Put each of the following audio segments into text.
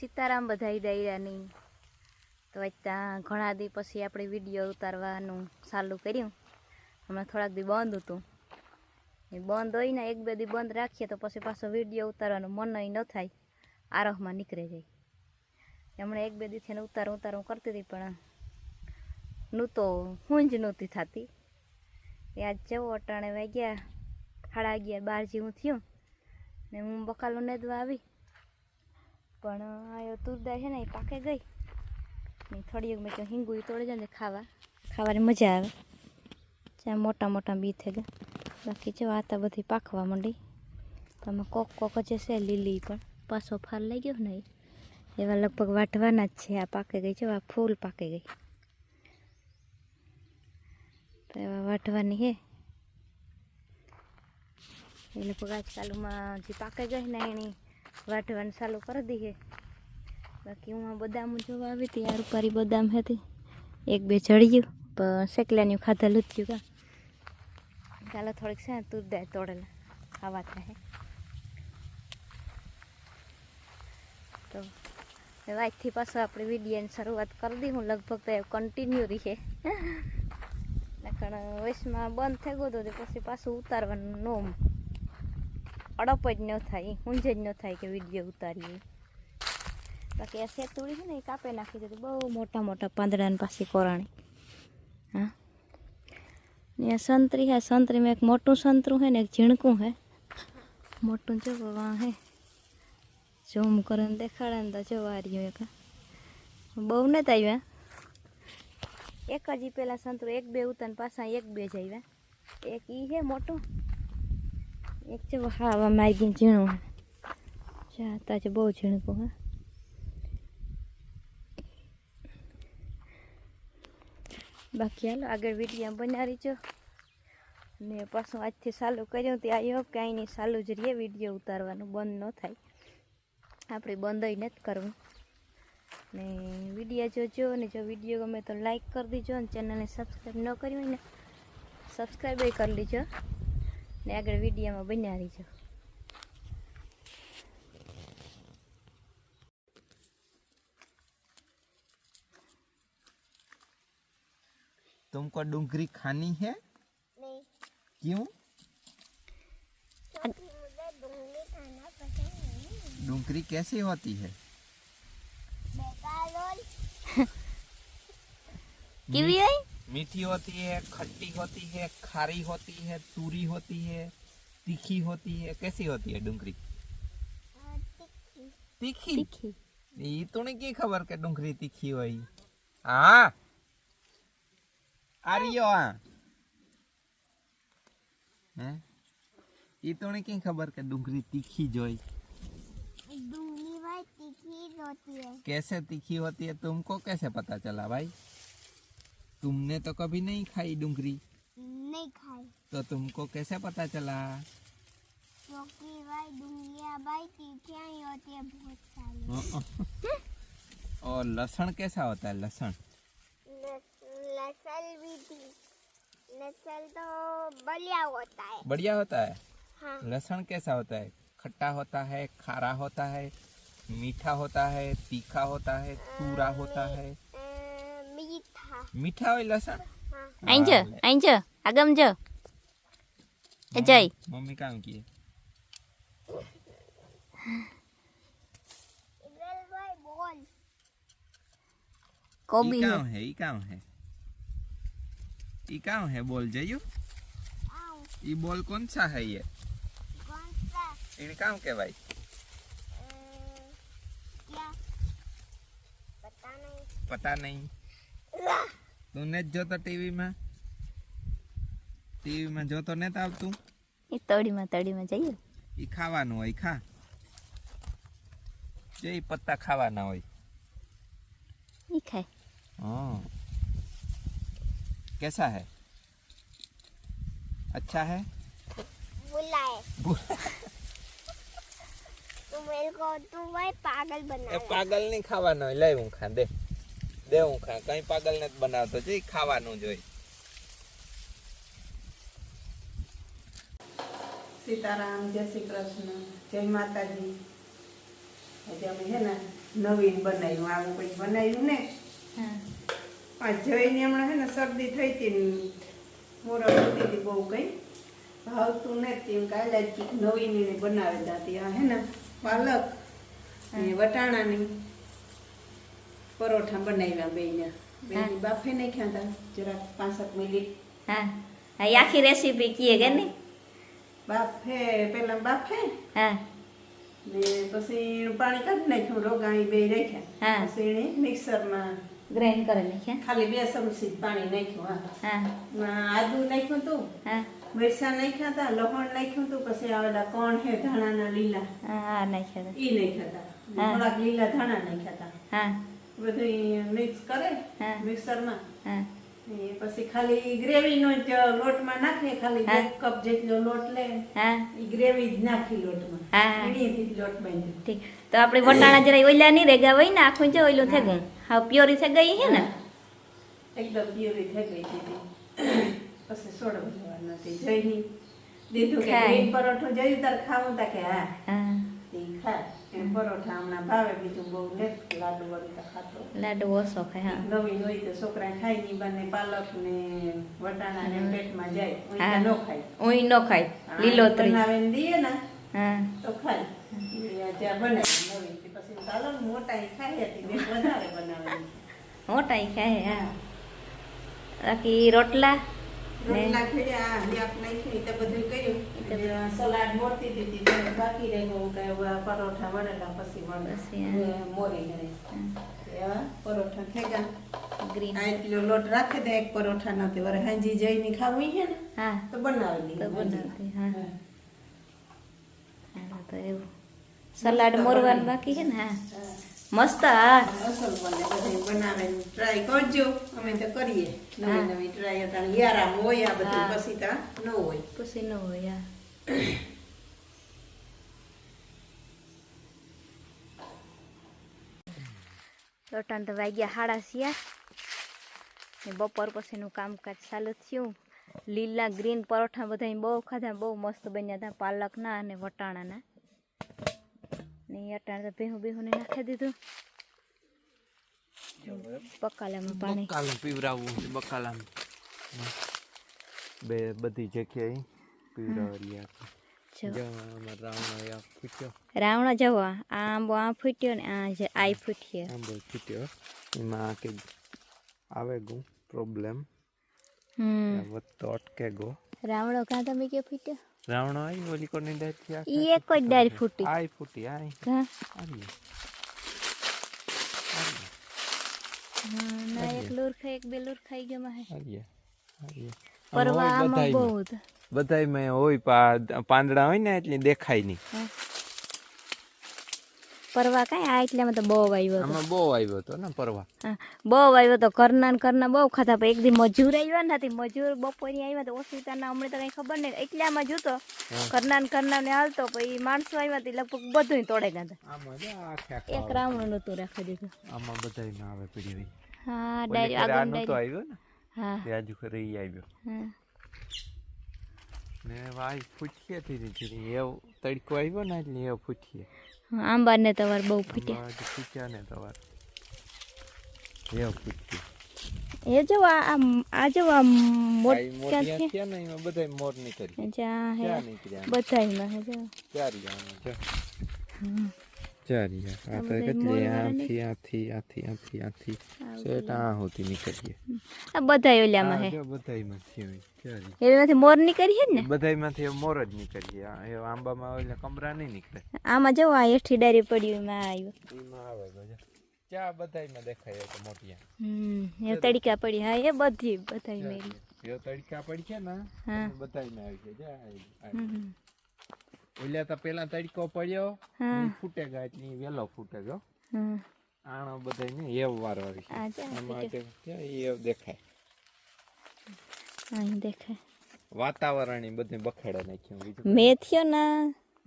સીતારામ બધાઈ દૈરાની તો આજ ત્યાં ઘણા દી પછી આપણે વીડિયો ઉતારવાનું ચાલુ કર્યું. હમણાં થોડાક દી બંધ હતું. એ બંધ હોય ને એક બે દી બંધ રાખીએ તો પછી પાછો વીડિયો ઉતારવાનું મન ન થાય. આરોહમાં નીકળી જાય. હમણાં એક બે દીથી એને ઉતાર ઉતાર કરતી હતી પણ નું તો હું જ નહોતી થતી. એ આજ જવો અટાણે વાગ્યા, સાડા અગિયાર, બાર જેવું થયું. ને હું બકાલો નેદવા આવી. પણ, આ તુરદાર છે ને, એ પાકે ગઈ. ને થોડી મેં કહ્યું હિંગુ તોડી જાય ને ખાવા. ખાવાની મજા આવે. જ્યાં મોટા મોટા બી થઈ ગયા બાકી જો આ તો બધી પાકવા માંડી. આમાં કોક કોક જ છે લીલી પણ. પાછો ફાલ લઈ ગયો ને એવા લગભગ વાટવાના જ છે, આ પાકે ગઈ. છે આ ફૂલ પાકે ગઈ. તો એવા વાટવાની હે એ લગભગ આજકાલમાં જે પાકે ગઈ ને એની વાટવાનું ચાલુ કરી દી છે બાકી હું બદામ જોવા આવી હતી આ રૂપારી બદામ હતી. એક બે ચડ્યું પણ શેકલાની ખાધા થયું કા. ચાલો થોડીક છે તું દે તોડેલા. ખાવા થાય તો આજથી પાછો આપણે વિડીયોની શરૂઆત કરી દી. હું લગભગ તો કન્ટિન્યુ રહી છે નકર વયસમાં બંધ થઈ ગયો તો પછી પાછું ઉતારવાનું નોમ અડપ જ ન થાય ઊંઝ જ ન થાય કે વિડીયો ઉતારીએ બાકી આ સેતુડી છે ને એ કાપે નાખી દીધી બહુ મોટા મોટા પાંદડાની પાછી કોરાણી હા ને આ સંતરી હે સંતરીમાં એક મોટું સંતરું હે ને એક ઝીણકું હે મોટું જો વાં હે ઝૂમ કરીને દેખાડે ને તો જોવા રહ્યું એક બહુ નથી આવ્યા એક જ ઈ પેલા સંતરું એક બે ઉતાર ને પાછા એક બે જ આવ્યા એક ઈ હે મોટું એક છે હા મારી ઝીણું ચાતા છે બહુ ઝીણકું હા. બાકી હાલો, આગળ વીડિયો બનાવી છો ને પાછું આજથી ચાલુ કર્યું તે આવ્યો કે અહીંની ચાલુ જ રહીએ વીડિયો ઉતારવાનું બંધ ન થાય. આપણે બંધ નથી કરવું. ને વીડિયો જોજો, ને જો વીડિયો ગમે તો લાઈક કરી દીજો, અને ચેનલને સબસ્ક્રાઈબ ન કરી હોય ને સબસ્ક્રાઈબ કરી લીજો. ને આગળ વિડીયોમાં બન્યા રહીજો तुमको डूंगरी खानी है नहीं क्यों क्योंकि मुझे डूंगली खाना पसंद नहीं डूंगरी कैसी होती है बेकार કેવી હોય मीठी होती है खट्टी होती है खारी होती है तूरी होती है तीखी होती है कैसी होती है डूंगरी? तिखी। तीखी। ये तो नहीं की खबर के डूंगरी तीखी हुई। हाँ। आ रही हो हाँ। ये तो नहीं की खबर के डूंगरी तीखी जोई डूंगली भाई तीखी होती है। कैसे तीखी होती है तुमको कैसे पता चला भाई? तुमने तो कभी नहीं खाई डूंगरी। नहीं खाई। तो तुमको कैसे पता चला? क्योंकि भाई भाई तीखियाँ ही होती है बहुत सारी। और लहसुन कैसा होता है? लहसुन नसल भी तो बढ़िया होता है। बढ़िया होता है? हाँ। लहसुन कैसा होता है? खट्टा होता है खारा होता है मीठा होता है तीखा होता है तूरा होता है? मीठा मीठा हो लहसुन हाँ અહીં જો અહીં જો આગમ જો એ જય मम्मी काम की इधर भाई बोल કોબી હે. काम है ई काम है ई काम है बोल जाइयो आओ ये बॉल कौन सा है ये कौन सा इन काम के भाई अ, क्या पता नहीं पता नहीं तूने जो तो टीवी में ટીવી માં જોતો નતા આવતું એ તળીમાં તળીમાં જઈએ એ ખાવાનું હોય ખા જે ઈ પત્તા ખાવાના હોય એ ખાય हाँ कैसा है अच्छा है बुलाए तू मेरे को तू भाई पागल એ बना પાગલ નહીં ખાવાનો હોય લઈ હું ખા દે દે હું ખા કઈ પાગલ ને બનાવતો છે ખાવાનું જોઈ સીતારામ જય શ્રી કૃષ્ણ જય માતાજી. આજે અમે છે ને નવીન બનાવ્યું આવું કંઈક બનાવ્યું ને? હા. આ જઈને હમણાં છે ને શરદી થઈ હતી ને મોરમ હતી હતી બહુ કંઈ. ભાવતું નથી એમ કાલે જ કંઈક નવીન બનાવેલા હતી આ હે ને પાલક અને વટાણાની. પરોઠા બનાવ્યા બેને બેની બાફે નાખ્યા હતા જરાક પાંસઠ મિનિટ હા હા એ આખી રેસીપી કીએ કે નહીં બાફે પેલા બાફે હા ને પછી પાણી કાઢી નાખ્યું રોગાણી બે હા. રાખ્યા પછી એને મિક્સરમાં ગ્રાઇન્ડ કરી નાખ્યા ખાલી બે ચમચી જ પાણી નાખ્યું હા હા માં આદુ નાખ્યું હતું હા મરચાં નાખ્યા હતા લસણ નાખ્યું હતું પછી આવેલા કોણ હે ધાણાના લીલા હા હા નાખ્યા હતા. ઈ નાખ્યા હતા હા. થોડાક લીલા ધાણા નાખ્યા હતા હા બધું મિક્સ કરે હા. મિક્સરમાં હા. પછી ખાલી ગ્રેવીનો જ લોટમાં નાખે ખાલી એક કપ જેટલો લોટ લે હા. એ ગ્રેવી જ નાખી લોટમાં. હા. લોટ બાંધ્યો. ઠીક. તો આપણે વટાણા જરા ઓઈલા નહીં રેગા હોય ને આખું જો ઓઈલું થઈ ગયું. હા પ્યોરી થઈ ગઈ છે ને? એકદમ પ્યોરી થઈ ગઈ હતી પછી સોડવા જવાનું હતી જઈની દીધું કે. ગ્રીન પરોઠો જઈ તાર ખાવું તા કે હા. હા. એને પરોઠા હમણાં ભાવે બીજું બહુ ને લાડુ વડું ખાતો. લાડુ ઓછો ખાય હા. નવીન હોય તો છોકરા ખાયની બને પાલક ને વટાણા ને પેટમાં જાય ઊંઈ ન ખાય. ઊંઈ ન ખાય લીલોતરી. બનાવીને દઈએ ને હા. તો ખાય. ત્યાં બનાવી નવીન પછી ચાલો મોટા ઈ ખાય હતી બે વધારે બનાવેલી મોટા ઈ ખાય હા. બાકી રોટલા? રોટલા ખેડ્યા યાક નાખી તો બધું કર્યું. સલાડ મોરતી દીધી તો બાકી રહ્યું કે પરોઠા વળેલા પછી. મોરી એવા પરોઠા થઈ ગ્રીન આ એટલો લોટ રાખી દે એક પરોઠા નથી વરે હાંજી જઈને ખાવું છે ને? હા. તો બનાવી તો. હા, તો એવું. સલાડ મોરવાનું બાકી છે ને? હા. મસ્ત, હા. અસલ બને બધું બનાવે ટ્રાય કરજો અમે તો પછી ન પછી ન વાગ્યા હાડા ને બપોર પછીનું કામકાજ ચાલુ થયું. લીલા ગ્રીન પરોઠા બધા બહુ ખાધા, બહુ મસ્ત બન્યા હતા પાલકના અને વટાણાના. ને અટાણે તો ભેહું બેહું નાખી દીધું. પકાલામાં પાણી. બકાલું પીવરાવવું છે બકાલામ. બે બધી જગ્યાએ પીવરાવેલી આપી રાવણો જવો આ આંબો આ ફૂટ્યો ને આ જે આઈ ફૂટ્યો. આંબો ફૂટ્યો. એમાં કે આવે ગો પ્રોબ્લેમ હમ. વધતો અટકે ગો. રાવણો કાં તમે કે ફૂટ્યો? રાવણો આવી ઓલી કોની દાયથી ઈ એક જ ડાળ ફૂટી આઈ ફૂટી આઈ હા આવી હા, ના એક લૂર ખાઈ એક બે લૂર ખાઈ ગયો માહે આવી આવી પરવા આમાં બહુ હતા. બધાય હોય પા પાંદડા હોય ને એટલે દેખાય નહીં હા. પરવા કાંઈ? આ એટલામાં તો બહુ આવ્યો હતો. આમાં બહુ આવ્યો હતો ને પરવા. હા બહુ આવ્યો તો કરના ને ઘરના બહુ ખાતા પણ એક દી મજૂર આવ્યા ને હતી મજૂર બપોરે આવ્યા તો ઓછીતાના હમણાં તો કઈ ખબર નહીં. એટલામાં જોતો કરના ને ઘરના ને હાલતો. પછી માણસો આવ્યા હતી લગભગ બધું તોડે ગયા આમાં જો આખે એક રાવણ નતું રાખી દીધું. આમાં બધા ના આવે પીડી હા ડાયરી આગળ નહોતો આવ્યો ને? હા. આજુ ખરે આવ્યો. હા. ને વાય ધીરે ધીરે. એવો તડકો આવ્યો ને એટલે એવો ફૂટીએ હા, આંબા ને તમારે બહુ ફૂટ્યા. ફૂટ્યા ને એવો ફૂટ્યો. એ જો આ આ- જો આ મોટા છે? થયા ને એમાં બધાય મોર નીકળી જ્યાં હે. ક્યાં નીકળ્યા. બધાયમાં હે જો. ચારિયા જો હમ. ચારિયા આ તો બધાય કેટલી મોરવાળા આથી આથી આથી આથી આથી સેટ આ હોતી નીકળીએ આ બધાય ઓલામાં હે આ જો બધાયમાં થયું ચારી એમાંથી મોર નીકળી છે ને બધાયમાંથી મોર જ નીકળીએ આ એ આંબામાં ઓલા કમરા નહીં નીકળે આમાં જો આ હેઠી ડાયરી પડ્યું એમાં આવ્યું એમાં આવે ગજો ચા બધાયમાં દેખાય તો મોટિયા હમ એ તડકા પડી હા એ બધી બધાય મેરી જો તડકા પડશે ને હા. બધાયમાં આવી જાય જા આવી, આવી. હમ ઓલા તો પેલા તડકો પડ્યો હા. ઈ ફૂટે ગયા એટલે ઈ વેલો ફૂટે ગયો હમ આણો બધાય ને એવ વાર આવી છે આ જા આમાં જે છે ઈ એવ દેખાય અહીં દેખાય વાતાવરણ ઈ બધું બખેડે નાખ્યું બીજું મેં થયો ના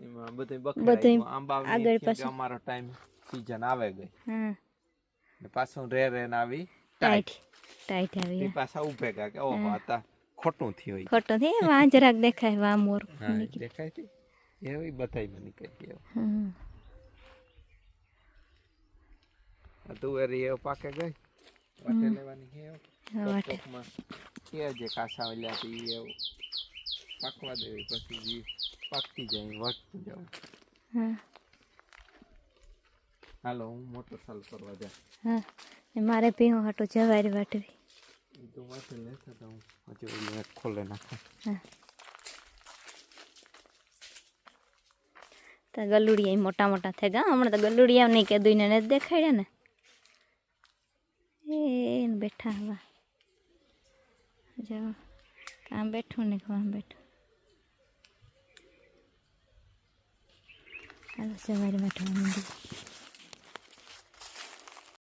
એમાં બધું બધુંય બખેડાય આંબા આગળ પાછળ. અમારો ટાઈમ સીઝન આવે ગઈ હા ને પાછું રે રે ને આવી ટાઈટ ટાઈટ તે આવી પાછા ઉભે ગયા કે ઓહો આ તા ખોટું થયું ઈ. ખોટો થઈ વાં જરાક દેખાય વાં મોર હા ઈ દેખાય છે એવી બધાય નીકળી ગયો હમ તુવેરી એ પાકે ગઈ વાટે લેવાની છે હા, વાટે. ચોકમાં કે જે કાસા ઓલ્યા હતી એવું પાકવા દેવી પછી જી પાકતી જાય વધતું જાવ હા હાલો હું મોટર ચાલુ કરવા જા હા ને મારે ભીહું હાટું જવારી વાટવી એ તો વાટે લેતા હતા હું હજી ઓલું એક ખોલે નાખા હા તો ગલુડિયા મોટા મોટા થઈ ગયા હમણાં તો ગલુડિયા નહીં કીધું દુઈને નથી દેખાડ્યા ને. એ બેઠા હવા. જો કામ બેઠું ને કામ બેઠું. હાલો સવારે બેઠવા માંડી